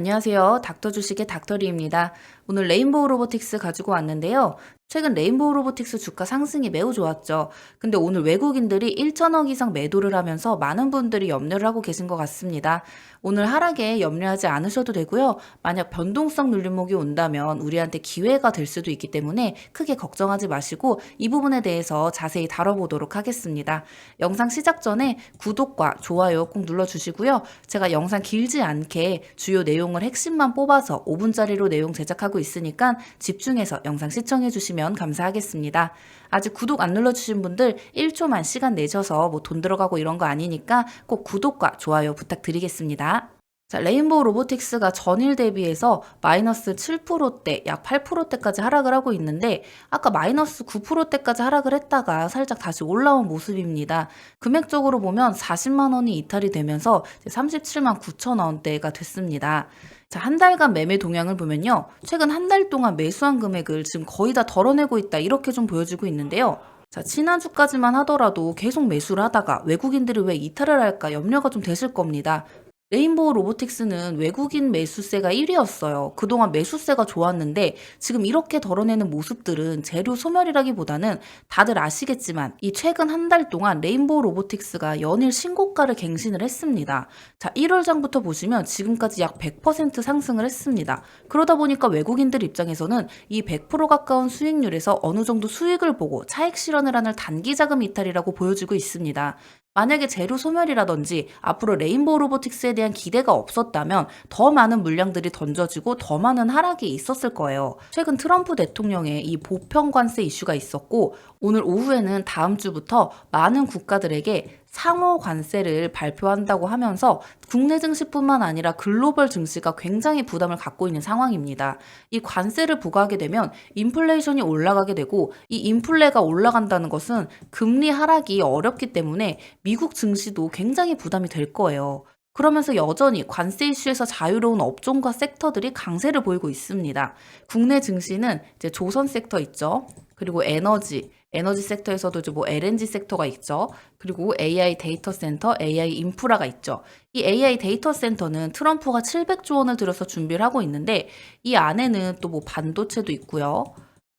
안녕하세요. 닥터 주식의 닥터리입니다. 오늘 레인보우 로보틱스 가지고 왔는데요. 최근 레인보우 로보틱스 주가 상승이 매우 좋았죠. 근데 오늘 외국인들이 1천억 이상 매도를 하면서 많은 분들이 염려를 하고 계신 것 같습니다. 오늘 하락에 염려하지 않으셔도 되고요. 만약 변동성 눌림목이 온다면 우리한테 기회가 될 수도 있기 때문에 크게 걱정하지 마시고 이 부분에 대해서 자세히 다뤄보도록 하겠습니다. 영상 시작 전에 구독과 좋아요 꼭 눌러주시고요. 제가 영상 길지 않게 주요 내용을 핵심만 뽑아서 5분짜리로 내용 제작하고 있으니까 집중해서 영상 시청해 주시면 감사하겠습니다. 아직 구독 안 눌러주신 분들 1초만 시간 내셔서 뭐 돈 들어가고 이런 거 아니니까 꼭 구독과 좋아요 부탁드리겠습니다. 자, 레인보우 로보틱스가 전일 대비해서 마이너스 7%대, 약 8%대까지 하락을 하고 있는데, 아까 마이너스 9%대까지 하락을 했다가 살짝 다시 올라온 모습입니다. 금액적으로 보면 40만 원이 이탈이 되면서 37만 9천 원대가 됐습니다. 자, 한 달간 매매 동향을 보면요. 최근 한 달 동안 매수한 금액을 지금 거의 다 덜어내고 있다. 이렇게 좀 보여지고 있는데요. 자, 지난주까지만 하더라도 계속 매수를 하다가 외국인들이 왜 이탈을 할까 염려가 좀 되실 겁니다. 레인보우 로보틱스는 외국인 매수세가 1위였어요. 그동안 매수세가 좋았는데 지금 이렇게 덜어내는 모습들은 재료 소멸이라기보다는 다들 아시겠지만 이 최근 한 달 동안 레인보우 로보틱스가 연일 신고가를 갱신을 했습니다. 자, 1월장부터 보시면 지금까지 약 100% 상승을 했습니다. 그러다 보니까 외국인들 입장에서는 이 100% 가까운 수익률에서 어느 정도 수익을 보고 차익 실현을 하는 단기 자금 이탈이라고 보여지고 있습니다. 만약에 재료 소멸이라든지 앞으로 레인보우 로보틱스에 대한 기대가 없었다면 더 많은 물량들이 던져지고 더 많은 하락이 있었을 거예요. 최근 트럼프 대통령의 이 보편 관세 이슈가 있었고 오늘 오후에는 다음 주부터 많은 국가들에게 상호 관세를 발표한다고 하면서 국내 증시뿐만 아니라 글로벌 증시가 굉장히 부담을 갖고 있는 상황입니다. 이 관세를 부과하게 되면 인플레이션이 올라가게 되고 이 인플레가 올라간다는 것은 금리 하락이 어렵기 때문에 미국 증시도 굉장히 부담이 될 거예요. 그러면서 여전히 관세 이슈에서 자유로운 업종과 섹터들이 강세를 보이고 있습니다. 국내 증시는 이제 조선 섹터 있죠. 그리고 에너지, 에너지 섹터에서도 이제 뭐 LNG 섹터가 있죠. 그리고 AI 데이터 센터, AI 인프라가 있죠. 이 AI 데이터 센터는 트럼프가 700조 원을 들여서 준비를 하고 있는데 이 안에는 또 뭐 반도체도 있고요.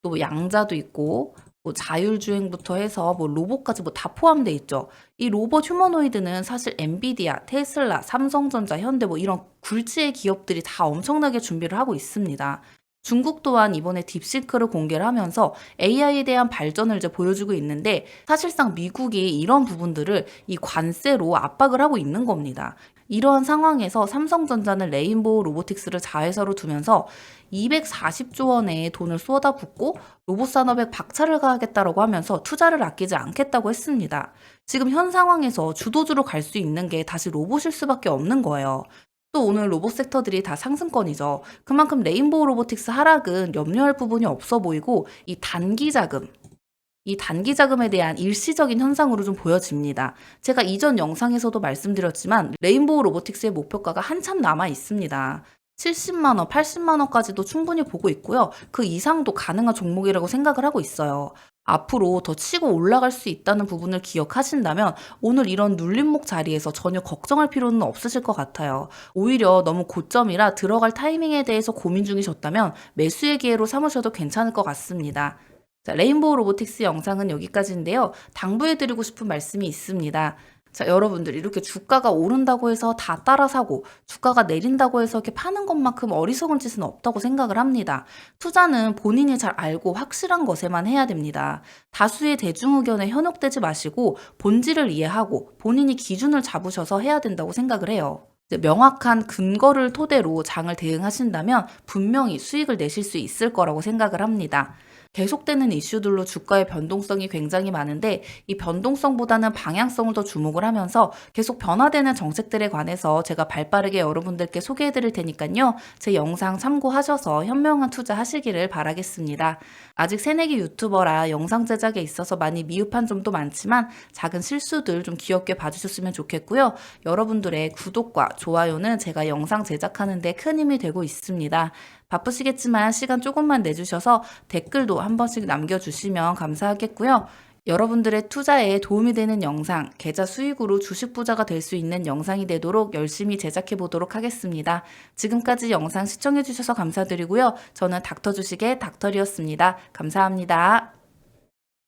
또 양자도 있고 뭐 자율주행부터 해서 뭐 로봇까지 뭐 다 포함돼 있죠. 이 로봇 휴머노이드는 사실 엔비디아, 테슬라, 삼성전자, 현대 뭐 이런 굴지의 기업들이 다 엄청나게 준비를 하고 있습니다. 중국 또한 이번에 딥시크를 공개를 하면서 AI에 대한 발전을 이제 보여주고 있는데 사실상 미국이 이런 부분들을 이 관세로 압박을 하고 있는 겁니다. 이러한 상황에서 삼성전자는 레인보우 로보틱스를 자회사로 두면서 240조 원의 돈을 쏟아붓고 로봇 산업에 박차를 가하겠다라고 하면서 투자를 아끼지 않겠다고 했습니다. 지금 현 상황에서 주도주로 갈 수 있는 게 다시 로봇일 수밖에 없는 거예요. 또 오늘 로봇 섹터들이 다 상승권이죠. 그만큼 레인보우 로보틱스 하락은 염려할 부분이 없어 보이고 이 단기 자금, 이 단기 자금에 대한 일시적인 현상으로 좀 보여집니다. 제가 이전 영상에서도 말씀드렸지만 레인보우 로보틱스의 목표가가 한참 남아 있습니다. 70만 원, 80만 원까지도 충분히 보고 있고요. 그 이상도 가능한 종목이라고 생각을 하고 있어요. 앞으로 더 치고 올라갈 수 있다는 부분을 기억하신다면 오늘 이런 눌림목 자리에서 전혀 걱정할 필요는 없으실 것 같아요. 오히려 너무 고점이라 들어갈 타이밍에 대해서 고민 중이셨다면 매수의 기회로 삼으셔도 괜찮을 것 같습니다. 자, 레인보우 로보틱스 영상은 여기까지인데요. 당부해드리고 싶은 말씀이 있습니다. 자, 여러분들 이렇게 주가가 오른다고 해서 다 따라 사고 주가가 내린다고 해서 이렇게 파는 것만큼 어리석은 짓은 없다고 생각을 합니다. 투자는 본인이 잘 알고 확실한 것에만 해야 됩니다. 다수의 대중 의견에 현혹되지 마시고 본질을 이해하고 본인이 기준을 잡으셔서 해야 된다고 생각을 해요. 명확한 근거를 토대로 장을 대응하신다면 분명히 수익을 내실 수 있을 거라고 생각을 합니다. 계속되는 이슈들로 주가의 변동성이 굉장히 많은데 이 변동성보다는 방향성을 더 주목을 하면서 계속 변화되는 정책들에 관해서 제가 발빠르게 여러분들께 소개해 드릴 테니까요. 제 영상 참고하셔서 현명한 투자 하시기를 바라겠습니다. 아직 새내기 유튜버라 영상 제작에 있어서 많이 미흡한 점도 많지만 작은 실수들 좀 귀엽게 봐주셨으면 좋겠고요. 여러분들의 구독과 좋아요는 제가 영상 제작하는데 큰 힘이 되고 있습니다. 바쁘시겠지만 시간 조금만 내주셔서 댓글도 한 번씩 남겨주시면 감사하겠고요. 여러분들의 투자에 도움이 되는 영상, 계좌 수익으로 주식 부자가 될 수 있는 영상이 되도록 열심히 제작해 보도록 하겠습니다. 지금까지 영상 시청해 주셔서 감사드리고요. 저는 닥터 주식의 닥터리였습니다. 감사합니다.